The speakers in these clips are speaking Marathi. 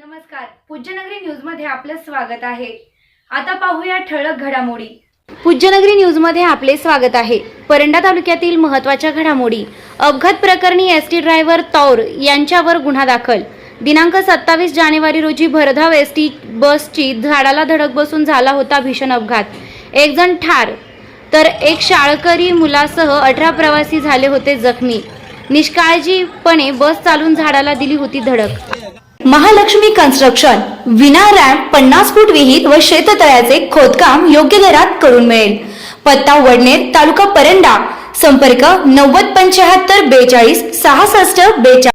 नमस्कार. पूज्यनगरी न्यूजमध्ये आपलं स्वागत आहे. आता पाहूया ठळक घडामोडी. पूज्यनगरी न्यूजमध्ये आपले स्वागत आहे. परंडा तालुक्यातील महत्त्वाच्या घडामोडी. अपघात प्रकरणी एस टी ड्रायव्हर तौर यांच्यावर गुन्हा दाखल. दिनांक सत्तावीस जानेवारी रोजी भरधाव एस टी बसची झाडाला धडक बसून झाला होता भीषण अपघात. एक जण ठार तर एक शाळकरी मुलासह अठरा प्रवासी झाले होते जखमी. निष्काळजीपणे बस चालून झाडाला दिली होती धडक. महालक्ष्मी कन्स्ट्रक्शन विना रॅम्प पन्नास फूट विहीर व शेततळ्याचे खोदकाम योग्य दरात करून मिळेल. पत्ता वडनेर तालुका परंडा. संपर्क नव्वद पंच्याहत्तर बेचाळीस सहासष्ट बेचाळीस.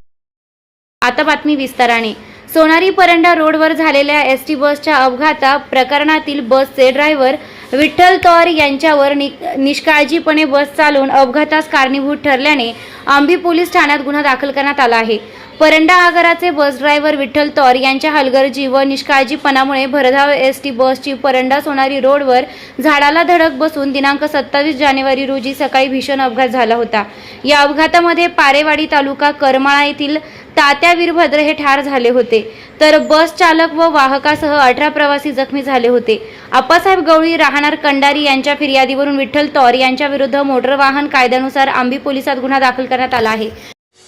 आता बातमी विस्ताराने. सोनारी परंडा रोडवर झालेल्या एस टी बसच्या अपघाता प्रकरणातील बसचे ड्रायव्हर विठ्ठल तौर यांच्यावर नि निष्काळजीपणे बस चालवून अपघातास कारणीभूत ठरल्याने आंबी पोलीस ठाण्यात गुन्हा दाखल करण्यात आला आहे. परंडा आगाराचे बस ड्रायव्हर विठ्ठल तौर यांच्या हलगर्जी व निष्काळजीपणामुळे भरधाव एस टी बसची परंडा सोनारी रोडवर झाडाला धडक बसून दिनांक सत्तावीस जानेवारी रोजी सकाळी भीषण अपघात झाला होता. या अपघातामध्ये पारेवाडी तालुका करमाळा येथील तात्या वीरभद्र हे ठार झाले होते. तर बस चालक व वाहकासह अठरा प्रवासी जखमी झाले होते. आप्पासाहेब गवळी राहणार कंडारी यांच्या फिर्यादीवरून विठ्ठल तौर यांच्या विरुद्ध मोटर वाहन कायद्यानुसार आंबी पोलिसात गुन्हा दाखल करण्यात आला आहे.